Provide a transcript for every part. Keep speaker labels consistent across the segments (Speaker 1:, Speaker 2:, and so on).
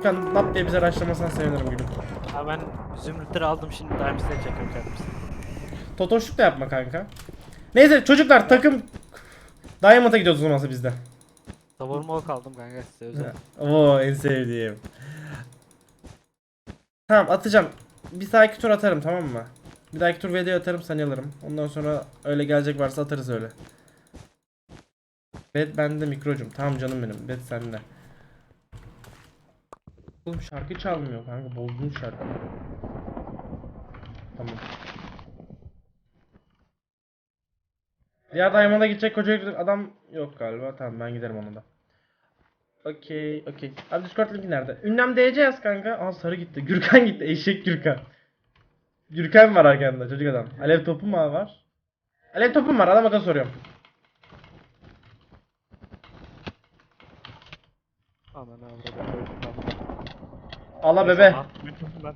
Speaker 1: Gürkan lap diye bize raşlamasan sevinirim gülüm.
Speaker 2: Ha ben zümrütleri aldım şimdi Dimes'leri çekiyorum kendimize.
Speaker 1: Totoşluk da yapma kanka. Neyse çocuklar takım Diamond'a gidiyoruz o zaman bizde.
Speaker 2: Savurma ok aldım kanka size özel.
Speaker 1: Oo en sevdiğim. Tamam atacağım. Bir dahaki tur atarım tamam mı? Bir dahaki tur video atarım sen alırım. Ondan sonra öyle gelecek varsa atarız öyle. Bet bende mikrocum. Tamam canım benim. Bet sende. Şarkı çalmıyor kanka. Bozdun şarkı. Tamam. Diğer Diamond'a gidecek koca adam yok galiba. Tamam ben giderim ona da. Okey, okey. Abi Discord linki nerede? Ünlem DC yaz kanka. Aa sarı gitti. Gürkan gitti. Eşek Gürkan. Gürkan var arkanda çocuk adam. Alev topu mu var? Alev topum var. Adam akıllı soruyorum.
Speaker 2: Aman avradım.
Speaker 1: Ağla bebe.
Speaker 2: Ben.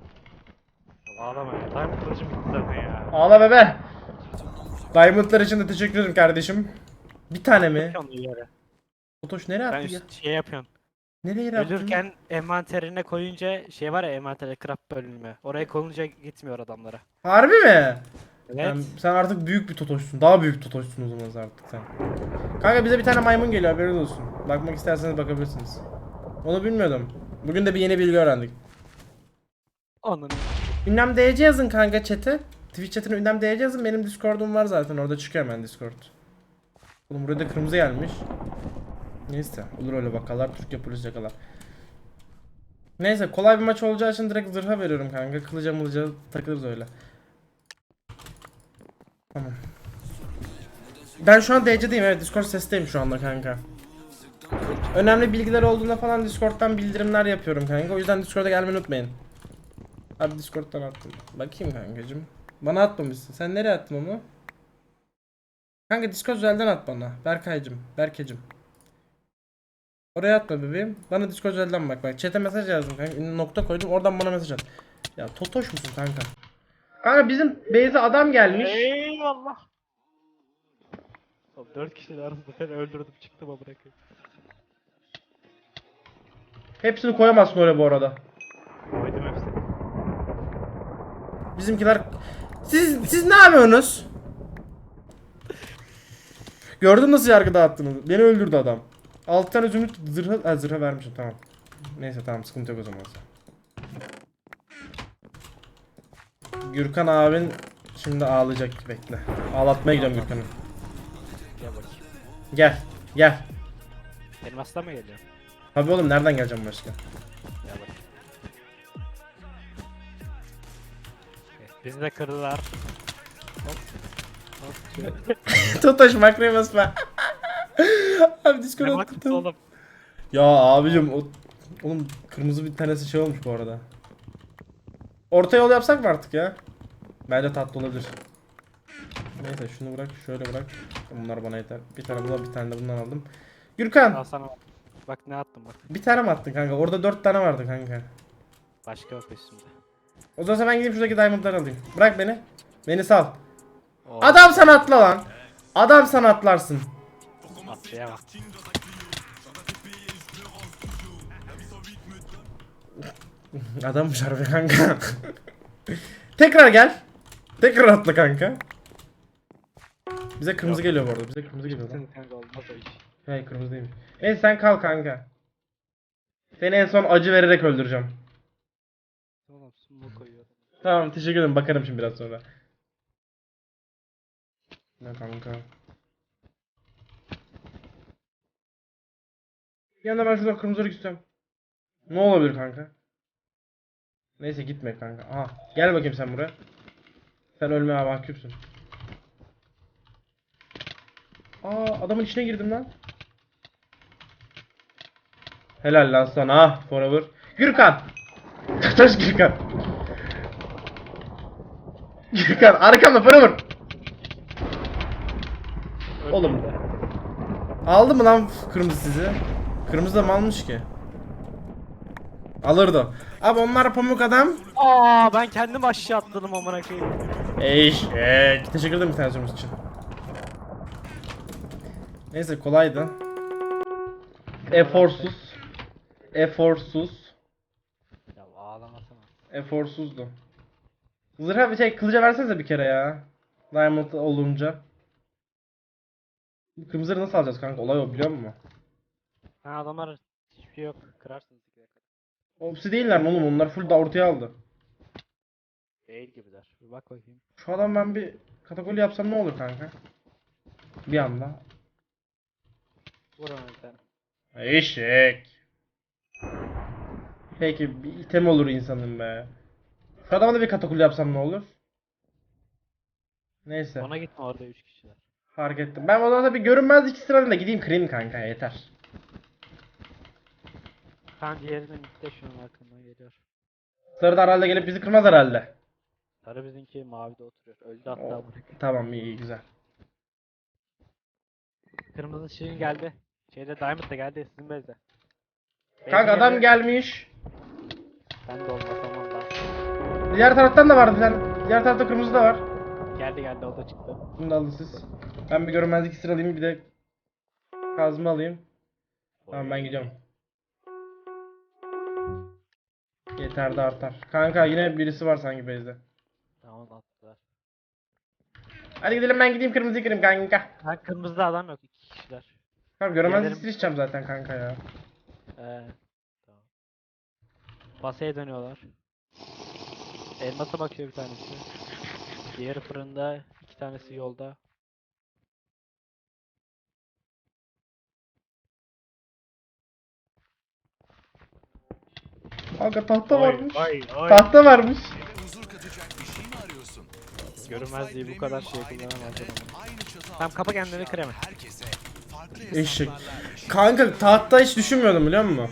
Speaker 2: Ağlama ya. Diamond kılıcım gitti zaten ya.
Speaker 1: Ağla bebe. Diamondlar için de teşekkür ederim kardeşim. Bir tane mi? Otoş nereye
Speaker 2: Ben
Speaker 1: attı ya?
Speaker 2: üst şey yapıyorsun.
Speaker 1: Nereye attı?
Speaker 2: Ölürken envanterine koyunca şey var ya envantere craft bölümü. Oraya koyunca gitmiyor adamlara.
Speaker 1: Harbi mi?
Speaker 2: Evet.
Speaker 1: Sen, sen artık büyük bir totoşsun. Daha büyük totoşsun o zaman artık sen. Kanka bize bir tane maymun geliyor haberiniz olsun. Bakmak isterseniz bakabilirsiniz. Onu bilmiyordum. Bugün de bir yeni bilgi öğrendik.
Speaker 2: Ananı.
Speaker 1: Ünlem DC yazın kanka chat'e. Twitch chat'ine ünlem DC yazın. Benim Discord'um var zaten. Orada çıkıyor hemen Discord. Oğlum buraya da kırmızı gelmiş. Neyse. Olur öyle bakallar. Türkiye polis yakalar. Neyse kolay bir maç olacağı için direkt zırha veriyorum kanka. Kılıca mılıca takılırız öyle. Tamam. Ben şu an DC'deyim evet Discord sesteyim şu anda kanka. Önemli bilgiler olduğunda falan Discord'dan bildirimler yapıyorum kanka. O yüzden Discord'a gelmeyi unutmayın. Abi Discord'dan attım. Bakayım kankacım. Bana atmamışsın. Sen nereye attın onu? Kanka Discord özelden at bana. Berkaycım, Berkecim. Oraya atma bebeğim. Bana Discord özelden bak bak. Chat'e mesaj yazdım kanka. Nokta koydum. Oradan bana mesaj at. Ya totoş musun kanka? Kanka bizim base'e adam gelmiş.
Speaker 2: Eyvallah. Oğlum 4 kişinin arasında ben öldürdüm çıktım ama bırakayım.
Speaker 1: Hepsini koyamazsın oraya bu arada.
Speaker 2: Koydum hepsini.
Speaker 1: Bizimkiler siz siz ne yapıyorsunuz? Gördün nasıl yargı dağıttınız? Beni öldürdü adam. 6 tane zümrüt zırha, ha, zırha vermişim tamam. Neyse tamam sıkıntı yok o zaman. Gürkan abin şimdi ağlayacak bekle. Ağlatmaya gidiyorum Gürkan'ı.
Speaker 2: Gel bakayım.
Speaker 1: Gel gel.
Speaker 2: Benim hasta mı geliyor?
Speaker 1: Tabii oğlum nereden geleceğim başka?
Speaker 2: Evet, Bizi de kırdılar.
Speaker 1: Totaş makroya basma. Abi
Speaker 2: Ne baktın
Speaker 1: attım.
Speaker 2: oğlum?
Speaker 1: Ya abicim o oğlum kırmızı bir tanesi şey olmuş bu arada. Orta yol yapsak mı artık ya? Bence tatlı olabilir. Neyse şunu bırak, şöyle bırak. Bunlar bana yeter. Bir tane bundan, bir tane de bundan aldım. Gürkan,
Speaker 2: Al sana bak. Bak ne attım bak.
Speaker 1: bir tane mi attın kanka? Orada dört tane vardı kanka.
Speaker 2: Başka yok üstümde.
Speaker 1: O zaman ben gideyim şuradaki diamondları alayım. Bırak beni. Beni sal.
Speaker 2: Oo,
Speaker 1: Adam sana atla lan. Adam sana atlarsın.
Speaker 2: Atlayamam.
Speaker 1: Adammış harbi kanka. Tekrar gel. Tekrar atla kanka. Bize kırmızı
Speaker 2: Yok.
Speaker 1: geliyor bu arada. Bize kırmızı geliyor lan.
Speaker 2: Senin kanka olmaz o iş.
Speaker 1: Hayır kırmızı değilmiş. Neyse sen kal kanka. Seni en son acı vererek öldüreceğim.
Speaker 2: Sumo koyuyor.
Speaker 1: Tamam teşekkür ederim. Bakarım şimdi biraz sonra. Ne kanka? Bir anda ben şuradan kırmızı renk istiyorum. Ne olabilir kanka? Neyse gitme kanka. Aha gel bakayım sen buraya. Sen ölmeye mahkumsun. Aa adamın içine girdim lan. Helal lan sana ah forever. Gürkan. Taş Gürkan. Gürkan arkamda forever. Oğlum. Aldı mı lan kırmızı sizi? Kırmızı da mı almış ki? Alırdı. Abi onlar pamuk adam.
Speaker 2: Aa ben kendim aşağı atladım amına koyayım.
Speaker 1: Eşek. Teşekkür ederim bir için. Neyse kolaydı. Eforsuz. Eforsuz. Eforsuzdu. Zırha bir şey kılıca versenize bir kere ya. Diamond olunca. Bu kırmızıları nasıl alacağız kanka? Olay o biliyor musun?
Speaker 2: Ha adamlar hiçbir şey yok. Kırarsınız ikiye kadar.
Speaker 1: Opsi değiller mi oğlum? Onlar full da ortaya aldı.
Speaker 2: Değil gibiler. Bir bak bakayım.
Speaker 1: Şu adam ben bir katakoli yapsam ne olur kanka? Bir anda.
Speaker 2: Vur bir tane.
Speaker 1: Eşek. Peki bir item olur insanın be. Şu adama da bir katakuli yapsam ne olur? Neyse.
Speaker 2: Ona gitme orada 3 kişiler.
Speaker 1: Fark ettim. Ben o zaman da bir görünmezlik sıranın da gideyim kırayım kanka yeter.
Speaker 2: Kan diğerinin de şunun arkamdan geliyor.
Speaker 1: Sarı da herhalde gelip bizi kırmaz herhalde.
Speaker 2: Sarı bizimki mavide oturuyor. Öldü hatta
Speaker 1: O-
Speaker 2: buraya.
Speaker 1: Tamam iyi, iyi güzel.
Speaker 2: Kırmızı şirin geldi. Şeyde Diamond da geldi sizin bezde.
Speaker 1: Kanka adam gelmiş.
Speaker 2: Ben de olmaz tamam da.
Speaker 1: Diğer taraftan da vardı sen. Diğer tarafta kırmızı da var.
Speaker 2: Geldi geldi o da çıktı.
Speaker 1: Bunu da alın siz. Ben bir görünmezlik sıralayayım bir de kazma alayım. Tamam ben gidiyorum. Yeter de artar. Kanka yine birisi var sanki base'de.
Speaker 2: Tamam attılar.
Speaker 1: Hadi gidelim ben gideyim kırmızıyı kırayım kanka.
Speaker 2: Ha kırmızıda adam yok iki kişiler.
Speaker 1: Tamam görünmezlik içeceğim zaten kanka ya.
Speaker 2: Ee, tamam. Basaya dönüyorlar. Elmasa bakıyor bir tanesi. Diğeri fırında, iki tanesi yolda.
Speaker 1: Kanka tahta varmış.
Speaker 2: Oy, oy.
Speaker 1: Tahta varmış.
Speaker 3: Eve huzur katacak bir şey mi arıyorsun?
Speaker 2: Görünmezliği bu kadar şey kullanamaz adamın. Tamam, kapa kendini krema.
Speaker 3: Herkese eşit
Speaker 1: Kanka tahta hiç düşünmüyordum biliyor musun?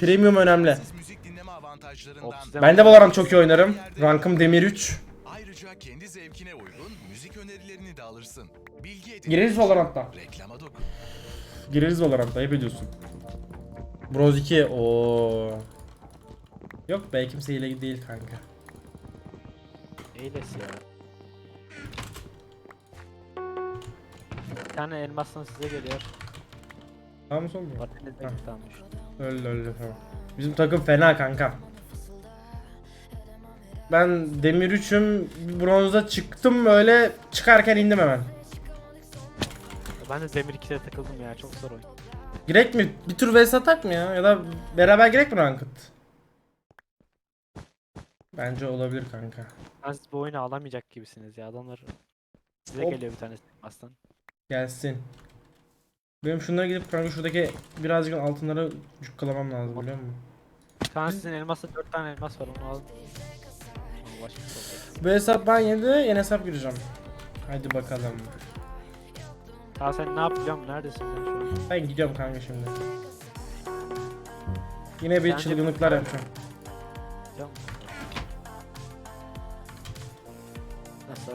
Speaker 1: Premium önemli.
Speaker 3: dışı müzik dinleme avantajlarından
Speaker 2: Obsidian-
Speaker 1: Ben de Valorant çok iyi oynarım. Rankım demir 3.
Speaker 3: ayrıca kendi zevkine uygun müzik önerilerini de alırsın. Bilgi edin.
Speaker 1: Gireriz Valorant'ta.
Speaker 3: Reklama dokun.
Speaker 1: Gireriz Valorant'ta ayıp ediyorsun. Bros 2 o. Yok be kimse hile değil kanka.
Speaker 2: Eylesi ya. Bir tane elmasdan size geliyor.
Speaker 1: Tamam mı son mu?
Speaker 2: Martinez'de
Speaker 1: Ha.
Speaker 2: gitti almış.
Speaker 1: Öldü öldü tamam. Bizim takım fena kanka. Ben demir 3'üm bronza çıktım öyle çıkarken indim hemen.
Speaker 2: Ben de Demir 2'de takıldım ya çok zor oyun.
Speaker 1: Girek mi? Bir tur vs atak mı ya? Ya da beraber girek mi ranked? Bence olabilir kanka.
Speaker 2: Ben siz bu oyunu alamayacak gibisiniz ya adamlar. Size
Speaker 1: Hop.
Speaker 2: geliyor bir tanesi aslan.
Speaker 1: Gelsin. Benim şunlara gidip kanka şuradaki birazcık altınları cukkalamam lazım biliyor musun?
Speaker 2: Sizin elmasta 4 tane elmas var onu şey.
Speaker 1: Bu hesap ben yedi, yeni hesap gireceğim. Hadi bakalım.
Speaker 2: Daha sen ne yapıyorsun? Neredesin sen şu an?
Speaker 1: Ben gidiyorum kanka şimdi. Yine bir
Speaker 2: Bence-
Speaker 1: çılgınlıklar yapacağım.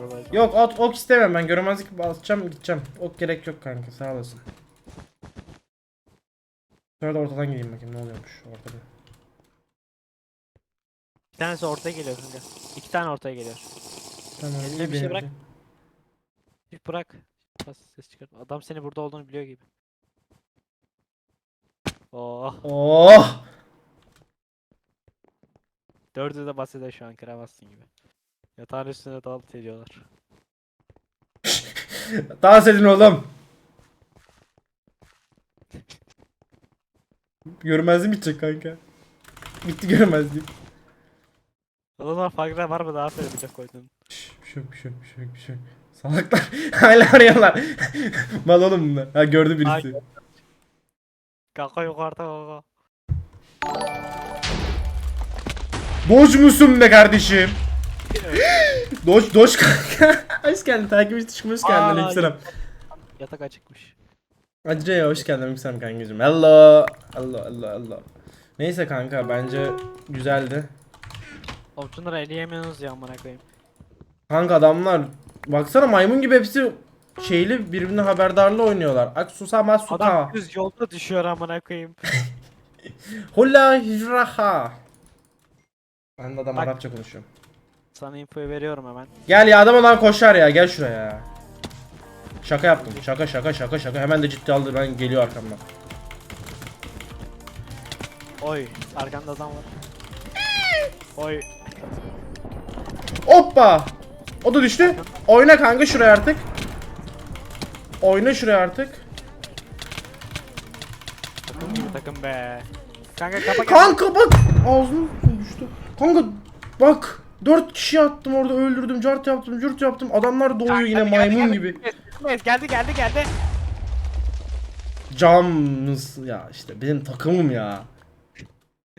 Speaker 2: Nasıl araba?
Speaker 1: Yok ok, ok istemem ben göremezlik basacağım gideceğim. Ok gerek yok kanka sağ olasın. Sonra da ortadan gideyim bakayım ne oluyormuş ortada.
Speaker 2: Bir tanesi ortaya geliyor kanka. İki tane ortaya geliyor.
Speaker 1: Tamam iyi
Speaker 2: bir şey bırak. Bir bırak. Bas ses çıkartma. Adam seni burada olduğunu biliyor gibi. Oh.
Speaker 1: Oh!
Speaker 2: Dördü de bahsediyor şu an kıramazsın gibi. Yatağın üstüne dalıp ediyorlar.
Speaker 1: Dans edin oğlum. Görmezliğim bitecek kanka. Bitti görmezliğim.
Speaker 2: Adamlar farkına var mı daha bir de koydun.
Speaker 1: Bir şey yok bir şey yok bir şey yok bir şey yok. Salaklar hala arıyorlar. Mal oğlum bunlar. Ha gördü birisi.
Speaker 2: Kaka yukarıda kaka.
Speaker 1: Doç musun be kardeşim? Doç doç kanka. hoş geldin takipçi çıkmış geldin aleykümselam.
Speaker 2: Yatak açıkmış.
Speaker 1: Acı ya hoş geldin aleykümselam kankacığım. Hello. Allah Allah Allah. Neyse kanka bence güzeldi.
Speaker 2: Oğlum şunları eleyemiyorsunuz ya amına koyayım.
Speaker 1: Kanka adamlar baksana maymun gibi hepsi şeyli birbirine haberdarlı oynuyorlar. Aksusa masuka.
Speaker 2: Adam düz yolda düşüyor amına koyayım.
Speaker 1: Hola hijraha. Ben de adam
Speaker 2: Bak.
Speaker 1: Arapça konuşuyorum.
Speaker 2: Sana infoyu veriyorum hemen.
Speaker 1: Gel ya adam olan koşar ya gel şuraya. Şaka yaptım. Şaka şaka şaka şaka. Hemen de ciddi aldı. Ben geliyor arkamdan.
Speaker 2: Oy arkanda adam var. Oy.
Speaker 1: Hoppa. O da düştü. Oyna kanka şuraya artık. Oyna şuraya artık.
Speaker 2: Takım gibi takım be. Kanka kapa.
Speaker 1: Kanka bak. Ağzım düştü. Kanka bak. Dört kişi attım orada öldürdüm. Cart yaptım, cürt yaptım. Adamlar doğuyor yine
Speaker 2: Geldi,
Speaker 1: maymun
Speaker 2: geldi.
Speaker 1: gibi.
Speaker 2: Evet, geldi geldi geldi.
Speaker 1: Camız ya işte benim takımım ya.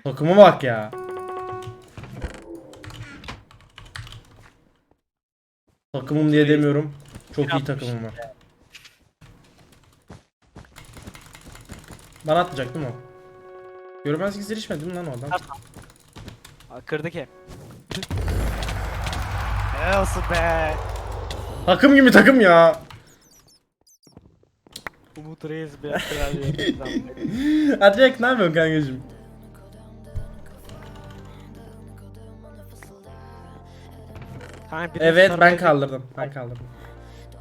Speaker 1: Takıma bak ya. Takımım diye demiyorum. Çok iyi takımım var. Bana atlayacak değil mi o? Görmez gizli içmedi mi lan o adam?
Speaker 2: Aa, Kırdı ki. Ne olsun be.
Speaker 1: Takım gibi takım ya.
Speaker 2: Umut Reis bir kral
Speaker 1: Atlayacak ne yapıyorsun kankacım?
Speaker 2: Kanka bir de
Speaker 1: Evet
Speaker 2: sarı
Speaker 1: ben kaldırdım. Ben kaldırdım.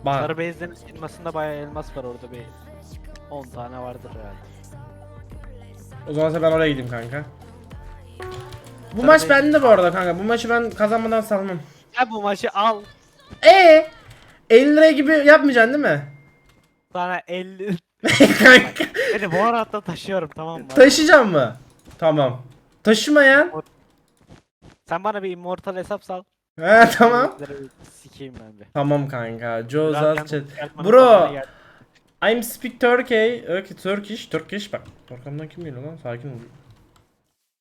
Speaker 1: Bak.
Speaker 2: Sarı bezlerin elmasında bayağı elmas var orada bir 10 tane vardır herhalde.
Speaker 1: O zaman sen ben oraya gideyim kanka. Bu maç bende bu arada kanka. Bu maçı ben kazanmadan salmam.
Speaker 2: Ya bu maçı al.
Speaker 1: Ee, 50 lira gibi yapmayacaksın değil mi?
Speaker 2: Sana 50
Speaker 1: kanka.
Speaker 2: Beni bu arada taşıyorum tamam mı?
Speaker 1: Taşıyacağım mı? Tamam. Taşımayan.
Speaker 2: Sen bana bir immortal hesap sal.
Speaker 1: He tamam.
Speaker 2: Sikeyim ben bir.
Speaker 1: Tamam kanka. Joe
Speaker 2: Birazdan
Speaker 1: Zaz chat. Bro. I'm speak Turkey. Okay, Turkish. Turkish bak. Arkamdan kim geliyor lan? Sakin ol.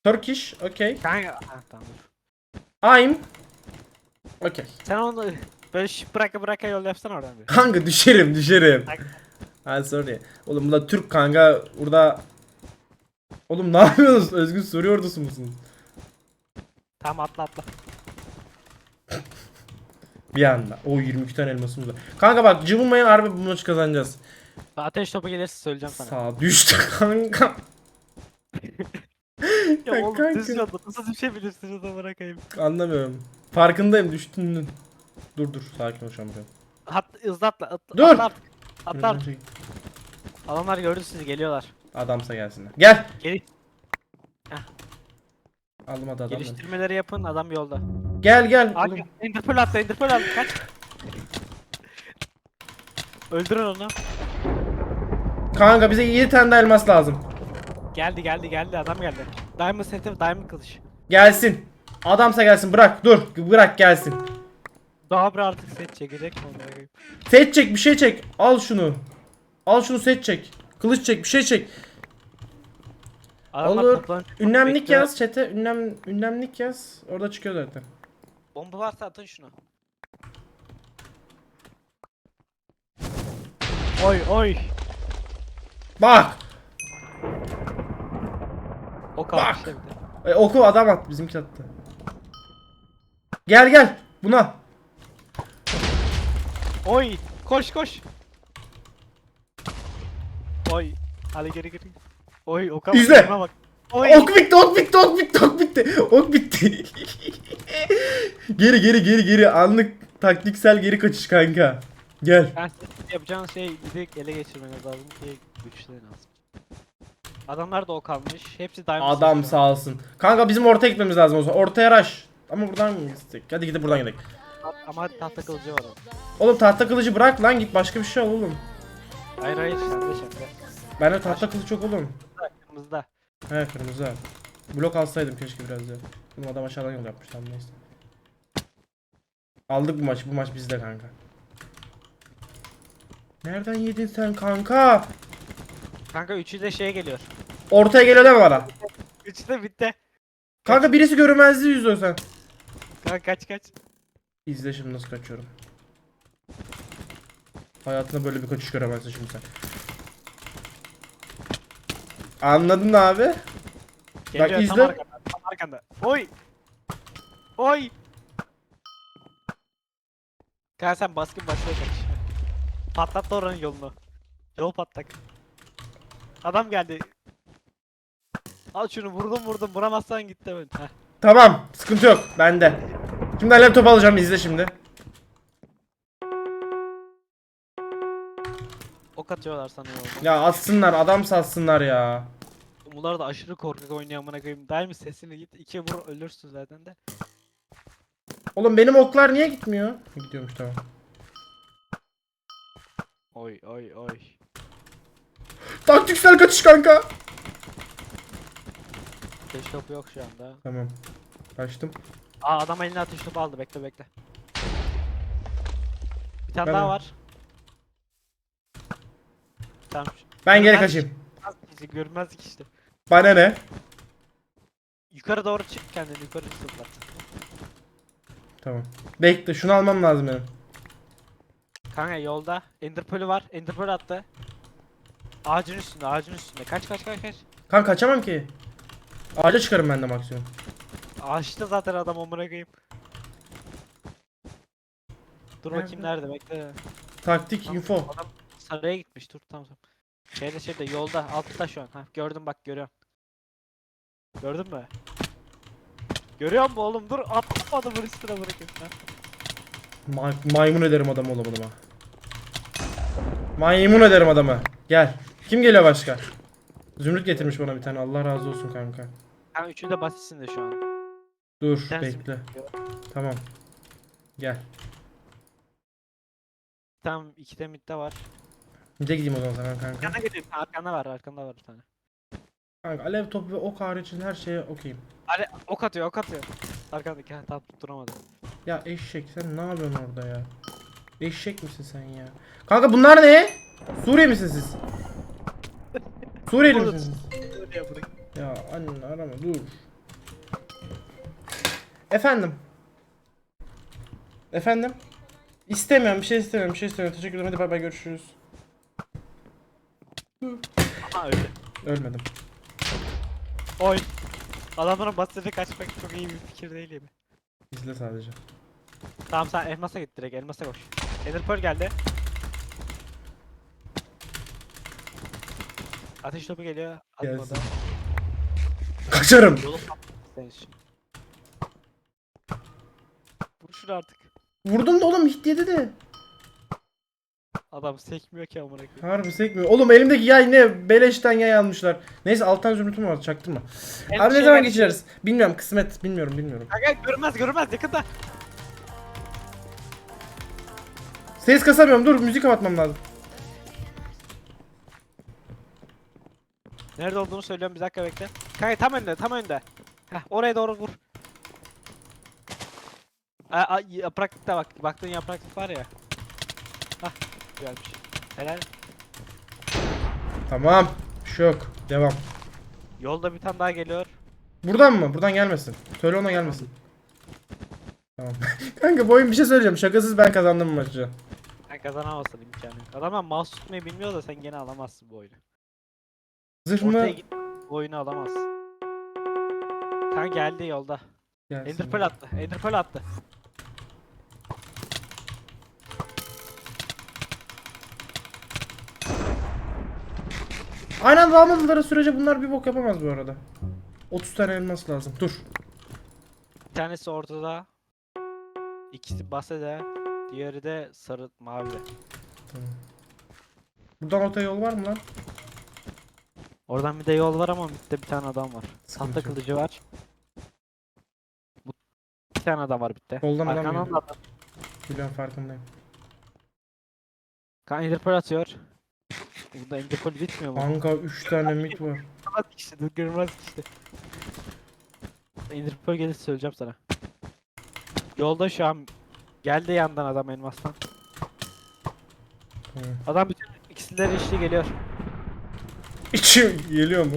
Speaker 1: Turkish. Okay.
Speaker 2: Kanka ha, tamam.
Speaker 1: I'm. Okay.
Speaker 2: Sen onu böyle şıp bıraka bıraka yol yapsana oradan bir.
Speaker 1: Kanka düşerim düşerim. Ha sorry. Oğlum bu da Türk kanka. Burada. Oğlum ne yapıyorsunuz? Özgün soru ordusu musunuz?
Speaker 2: Tamam atla atla.
Speaker 1: Bir anda. O 22 tane elmasımız var. Kanka bak cıvılmayın harbi bu maçı kazanacağız.
Speaker 2: Ateş topu gelirse söyleyeceğim sana.
Speaker 1: Sağ düştü kanka.
Speaker 2: Ya oğlum
Speaker 1: kanka.
Speaker 2: düz yolda nasıl düşebilirsiniz de bırakayım.
Speaker 1: Anlamıyorum. Farkındayım düştün. Dur dur sakin ol şampiyon.
Speaker 2: Hat hızlı atla. atla
Speaker 1: Dur!
Speaker 2: Atla artık. Atla artık. Adamlar gördü sizi geliyorlar.
Speaker 1: Adamsa gelsinler. Gel.
Speaker 2: Geri,
Speaker 1: Aldım hadi adamları.
Speaker 2: geliştirmeleri yapın adam yolda.
Speaker 1: Gel gel.
Speaker 2: Hadi
Speaker 1: Oğlum.
Speaker 2: Attı Interpol attı kaç. Öldürün onu.
Speaker 1: Kanka bize 7 tane de elmas lazım.
Speaker 2: Geldi geldi geldi adam geldi. Diamond seti Diamond kılıç.
Speaker 1: Gelsin. Adamsa gelsin bırak dur bırak gelsin.
Speaker 2: Daha bir artık set çekecek mi koyayım?
Speaker 1: Set çek bir şey çek. Al şunu. Al şunu set çek. Kılıç çek bir şey çek.
Speaker 2: Adamlar
Speaker 1: Olur.
Speaker 2: toplanıp
Speaker 1: Ünlemlik
Speaker 2: bekliyor.
Speaker 1: yaz chat'e. Ünlem, ünlemlik yaz. Orada çıkıyor zaten.
Speaker 2: Bomba varsa atın şunu. Oy oy.
Speaker 1: Bak.
Speaker 2: O
Speaker 1: Bak.
Speaker 2: işte bir de.
Speaker 1: E, oku adam at bizimki attı. Gel gel. Buna.
Speaker 2: Oy koş koş. Oy. Hadi geri geri. Oy o kadar.
Speaker 1: İzle.
Speaker 2: Bak. Oy.
Speaker 1: Ok bitti ok bitti ok bitti ok bitti. Ok bitti. geri geri geri geri. Anlık taktiksel geri kaçış kanka. Gel.
Speaker 2: Ben sizin yapacağın şey direkt ele geçirmeniz lazım ki güçlerin lazım. Adamlar da ok almış. Hepsi diamond
Speaker 1: Adam
Speaker 2: seti.
Speaker 1: sağ olsun. Kanka bizim ortaya gitmemiz lazım o zaman. Ortaya rush. Ama buradan mı gitsek? Hadi gidip buradan gidelim.
Speaker 2: Ama tahta kılıcı var orada.
Speaker 1: Oğlum tahta kılıcı bırak lan git başka bir şey al oğlum.
Speaker 2: Hayır hayır sende sende.
Speaker 1: Bende tahta kılıç yok oğlum.
Speaker 2: Kırmızıda.
Speaker 1: He kırmızı. Blok alsaydım keşke biraz ya. Oğlum adam aşağıdan yol yapmış tamam neyse. Aldık bu maçı. Bu maç bizde kanka. Nereden yedin sen kanka?
Speaker 2: Kanka üçü de şeye geliyor.
Speaker 1: Ortaya geliyor deme bana.
Speaker 2: Üçü de bitti.
Speaker 1: Kanka birisi görünmezliği yüzüyor sen.
Speaker 2: Kanka kaç kaç.
Speaker 1: İzle şimdi nasıl kaçıyorum. Hayatında böyle bir kaçış göremezsin şimdi sen. Anladın abi?
Speaker 2: Geliyor tam
Speaker 1: izle.
Speaker 2: arkanda. Tam arkanda. Oy. Oy. Kanka sen baskın başlıyor kaç. Patlattı oranın yolunu. Yol patlak. Adam geldi. Al şunu vurdum vurdum vuramazsan ben. Heh.
Speaker 1: Tamam sıkıntı yok bende. Şimdi alev topu alacağım izle şimdi.
Speaker 2: Ok atıyorlar sana yolda.
Speaker 1: Ya atsınlar adam satsınlar ya.
Speaker 2: Bunlar da aşırı korkak oynuyor amına koyayım. Daim sesini git iki vur ölürsün zaten de.
Speaker 1: Oğlum benim oklar niye gitmiyor? Gidiyormuş tamam.
Speaker 2: Oy oy oy.
Speaker 1: Taktiksel kaçış kanka.
Speaker 2: Ateş topu yok şu anda.
Speaker 1: Tamam. Kaçtım.
Speaker 2: Aa adam eline ateş topu aldı bekle bekle. Bir tane
Speaker 1: Ben-
Speaker 2: daha var. Tamam.
Speaker 1: Ben geri kaçayım.
Speaker 2: işte, Görmezdik işte.
Speaker 1: Bana ne?
Speaker 2: Yukarı doğru çık kendini yukarı zıpla.
Speaker 1: Tamam. Bekle şunu almam lazım benim.
Speaker 2: Kanka yolda Ender Pearl'ü var. Ender Pearl attı. Ağacın üstünde, ağacın üstünde. Kaç kaç kaç kaç.
Speaker 1: Kanka kaçamam ki. Ağaca çıkarım ben de maksimum.
Speaker 2: Ağaçta zaten adam amına koyayım. Dur bakayım
Speaker 1: Nerede?
Speaker 2: nerede bekle.
Speaker 1: Taktik
Speaker 2: Tamam,
Speaker 1: info.
Speaker 2: Adam saraya gitmiş dur tamam tamam. Şeyde şeyde yolda altta şu an. Ha gördüm bak görüyorum. Gördün mü? Görüyor musun oğlum? Dur atlama adamın üstüne bırakayım. Ha.
Speaker 1: Ma- maymun ederim adamı oğlum adama. Maymun ederim adamı. Gel. Kim geliyor başka? Zümrüt getirmiş bana bir tane. Allah razı olsun kanka.
Speaker 2: Kanka üçü de basitsin de şu an.
Speaker 1: Dur
Speaker 2: tanesi
Speaker 1: bekle. Tamam. Gel.
Speaker 2: Tam iki de midde var.
Speaker 1: Bir de gideyim o zaman sana kanka.
Speaker 2: Arkanda gideyim. Arkanda var arkanda var bir tane.
Speaker 1: Kanka alev topu ve ok haricinde her şeye okeyim.
Speaker 2: Hadi ok atıyor ok atıyor. Arkandaki ha tam tutturamadım.
Speaker 1: Ya eşek sen ne yapıyorsun orada ya? Eşek misin sen ya? Kanka bunlar ne? Suriye misin siz? Suriyeli misiniz? Ya anne arama dur. Efendim. Efendim. İstemiyorum bir şey istemiyorum bir şey istemiyorum. Teşekkür ederim hadi bay bay görüşürüz.
Speaker 2: Aha öldü.
Speaker 1: Ölmedim.
Speaker 2: Oy. Adamların basitine kaçmak çok iyi bir fikir değil mi?
Speaker 1: İzle sadece.
Speaker 2: Tamam sen elmasa git direkt elmasa koş. Ender Pearl geldi. Ateş topu geliyor.
Speaker 1: Gelsin. Kaçarım.
Speaker 2: Yolu. Vur şunu artık.
Speaker 1: Vurdum da oğlum hit yedi de.
Speaker 2: Adam sekmiyor ki amına koyayım.
Speaker 1: Harbi sekmiyor. Oğlum elimdeki yay ne? Beleşten yay almışlar. Neyse alttan zümrütüm var çaktırma.
Speaker 2: El
Speaker 1: Abi ne
Speaker 2: şey
Speaker 1: zaman
Speaker 2: ver-
Speaker 1: geçeriz? Bilmiyorum kısmet. Bilmiyorum bilmiyorum.
Speaker 2: Kanka görmez görmez yakında.
Speaker 1: Ses kasamıyorum dur müzik kapatmam lazım.
Speaker 2: Nerede olduğunu söylüyorum bir dakika bekle. Kanka tam önde tam önde. Heh oraya doğru vur. Aa, aa, yapraklıkta bak. Baktığın yapraklık var ya. Hah güzelmiş. Helal.
Speaker 1: Tamam. Bir şey yok. Devam.
Speaker 2: Yolda bir tane daha geliyor.
Speaker 1: Buradan mı? Buradan gelmesin. Söyle ona gelmesin. Tamam. Kanka bu oyun bir şey söyleyeceğim. Şakasız ben kazandım maçı.
Speaker 2: Sen kazanamazsın imkanı. Adamlar mouse tutmayı bilmiyor da sen gene alamazsın bu oyunu.
Speaker 1: Zırh mı?
Speaker 2: Ortaya git bu oyunu alamazsın. Kanka geldi yolda.
Speaker 1: Gelsin.
Speaker 2: Ender Pearl attı. Ender Pearl attı.
Speaker 1: Aynı anda almadıkları sürece bunlar bir bok yapamaz bu arada. 30 tane elmas lazım. Dur.
Speaker 2: Bir tanesi ortada. İkisi basede. Diğeri de sarı mavi.
Speaker 1: Tamam. Buradan orta yol var mı lan?
Speaker 2: Oradan bir de yol var ama midde bir tane adam var.
Speaker 1: Yok.
Speaker 2: kılıcı var. Bu bir tane adam var bitti.
Speaker 1: Soldan adam
Speaker 2: Arkandan
Speaker 1: geliyor.
Speaker 2: da adam.
Speaker 1: Biliyorum farkındayım.
Speaker 2: Kan Ender Pearl atıyor. Bunda Ender Pearl bitmiyor mu?
Speaker 1: Kanka 3 tane mit var.
Speaker 2: Görmez işte, dur görmez işte. Ender Pearl gelirse söyleyeceğim sana. Yolda şu an geldi yandan adam elmastan.
Speaker 1: Tamam.
Speaker 2: Adam bütün ikisileri işli geliyor.
Speaker 1: İçi geliyor mu?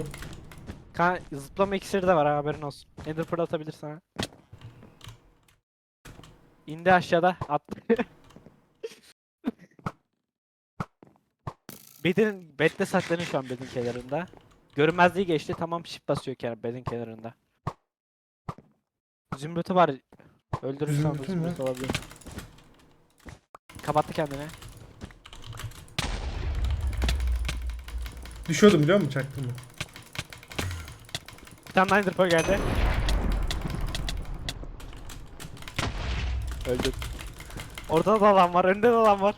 Speaker 2: Kan zıplama iksiri de var ha, haberin olsun. Ender Pearl atabilir sana. İndi aşağıda attı. Bedin, bedde saklanıyor şu an bedin kenarında. Görünmezliği geçti tamam shift basıyor kenar bedin kenarında. Zümrütü var. Öldürürsen de
Speaker 1: Zümrütü mü?
Speaker 2: zümrüt olabilir. Kapattı kendini.
Speaker 1: Düşüyordum biliyor musun? Çaktım mı?
Speaker 2: Bir tane daha Ender Pearl geldi. Öldü. Orada da adam var, önde de adam var.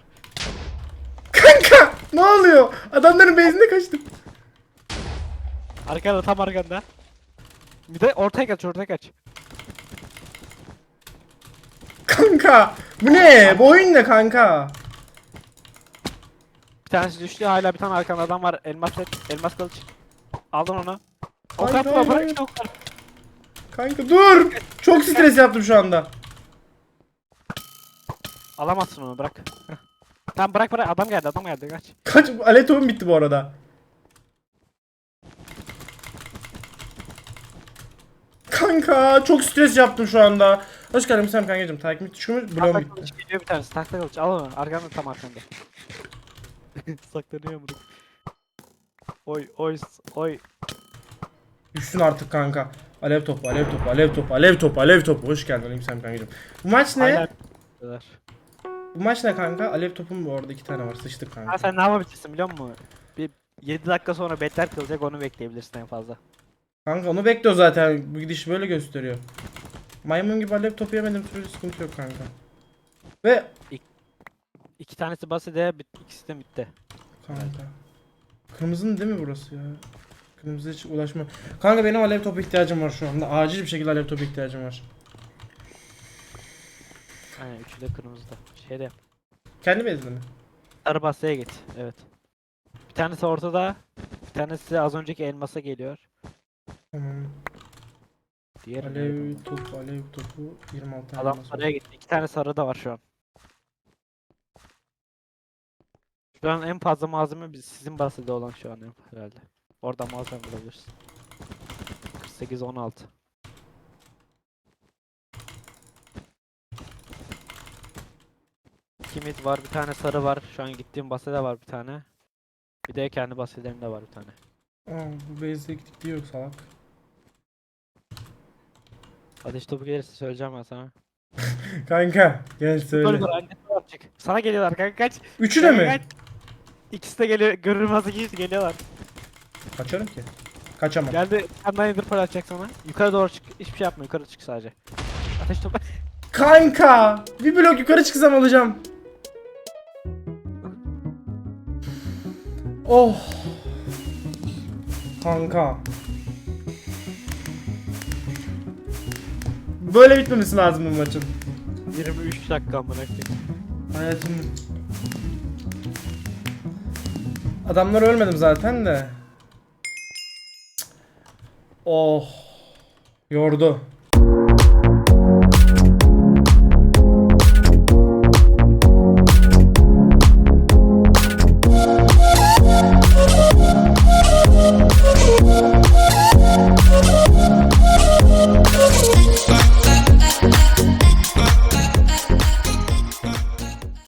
Speaker 1: Kanka! Ne oluyor? Adamların base'ine kaçtım.
Speaker 2: Arkada tam arkanda. Bir de ortaya kaç, ortaya kaç.
Speaker 1: Kanka bu ne? Bu oyun ne kanka?
Speaker 2: Bir tanesi düştü hala bir tane arkanda adam var. Elmas set, elmas kılıç. Aldın onu. O
Speaker 1: Hayır,
Speaker 2: katma bırak
Speaker 1: hayır.
Speaker 2: işte o kadar.
Speaker 1: Kanka dur. Çok stres yaptım şu anda.
Speaker 2: Alamazsın onu bırak. Tamam bırak bırak adam geldi adam geldi kaç.
Speaker 1: Kaç topum bitti bu arada. Kanka çok stres yaptım şu anda. Hoş geldin Sam kankacım. Takip düşkümüz bloğum
Speaker 2: Tahta
Speaker 1: bitti.
Speaker 2: kılıç geliyor bir tanesi tahta kılıç al onu arkanda tam arkanda. Saklanıyor mu? Oy oy oy.
Speaker 1: Düşsün artık kanka. Alev topu, alev topu, alev topu, alev topu, alev topu. Hoş geldin Alayım Sam kankacım. Bu maç ne?
Speaker 2: Hala-
Speaker 1: Bu maç ne kanka? Alev topum bu orada iki tane var. Sıçtık kanka.
Speaker 2: Ha sen ne yapabilirsin biliyor musun? Bir 7 dakika sonra betler kılacak onu bekleyebilirsin en fazla.
Speaker 1: Kanka onu bekliyor zaten. Bu gidiş böyle gösteriyor. Maymun gibi alev topu yemedim türlü sıkıntı yok kanka. Ve
Speaker 2: İki tanesi basede bit ikisi de bitti.
Speaker 1: kanka. Kırmızının değil mi burası ya? Kırmızı hiç ulaşma. Kanka benim alev topu ihtiyacım var şu anda. Acil bir şekilde alev topu ihtiyacım var.
Speaker 2: Aynen üçü de kırmızıda. Şey de yap.
Speaker 1: Kendi bezli mi?
Speaker 2: Sarı basaya git. Evet. Bir tanesi ortada. Bir tanesi az önceki elmasa geliyor.
Speaker 1: Tamam.
Speaker 2: Diğeri nerede?
Speaker 1: Alev topu, alev topu 26 tane.
Speaker 2: Adam sarıya gitti. İki tane sarı da var şu an. Şu an en fazla malzeme biz sizin bahsede olan şu an en- herhalde. Oradan malzeme bulabilirsin. 48 16. Kimit var, bir tane sarı var. Şu an gittiğim basede var bir tane. Bir de kendi baselerimde var bir tane.
Speaker 1: Aa, bu base'de gittik diyor salak.
Speaker 2: Ateş topu gelirse söyleyeceğim ben sana.
Speaker 1: Kanka gel
Speaker 2: Dur
Speaker 1: söyle.
Speaker 2: dur annesi var çık. Sana geliyorlar kanka kaç.
Speaker 1: Üçü de
Speaker 2: Kanka,
Speaker 1: mi?
Speaker 2: kaç. İkisi de geliyor. Görünmez ikisi geliyorlar.
Speaker 1: Kaçarım ki. Kaçamam.
Speaker 2: Geldi. Senden nedir para atacak sana. Yukarı doğru çık. Hiçbir şey yapma. Yukarı çık sadece. Ateş topu.
Speaker 1: Kanka! Bir blok yukarı çıksam alacağım. Oh. Kanka. Böyle bitmemesi lazım bu maçın.
Speaker 2: 23 dakika amına koyayım.
Speaker 1: Hayatım. Adamlar ölmedim zaten de. Oh. Yordu.